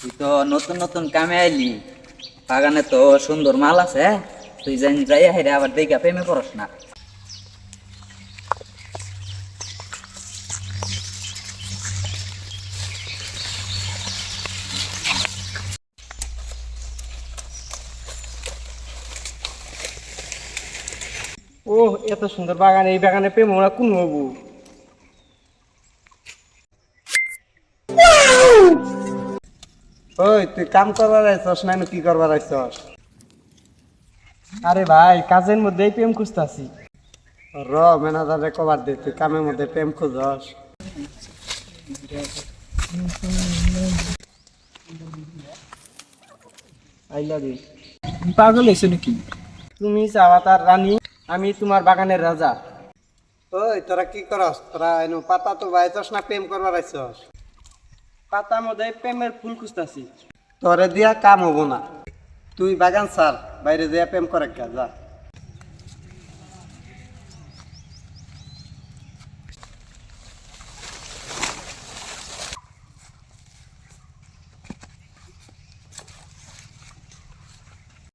তুই তো নতুন নতুন কামে আইলি। বাগানে তো সুন্দর মাল আছে তুই জান যাই হেরে আবার দেখা প্রেমে পড়স না। ও এত সুন্দর বাগান, এই বাগানে প্রেম ওরা কোন হবু? ওই তুই কাম করবার আইছস না কি করবার আইছস? আরে ভাই কাজের মধ্যেই প্রেম খুঁজতাছি। র ম্যানেজারে কবার দে তুই কামের মধ্যে প্রেম খুঁজস। আই লাভ ইউ পাগল হয়েছে নাকি? তুমি চাওয়া তার রানী আমি তোমার বাগানের রাজা। ওই তোরা কি করস? তোরা এনু পাতা তো বাইছস না প্রেম করবার আইছস? পাতা মধ্যে প্রেমের ফুল খুঁজতেছি। তোরে দিয়া কাম হব না। তুই বাগান সার বাইরে দিয়া প্রেম করে যা।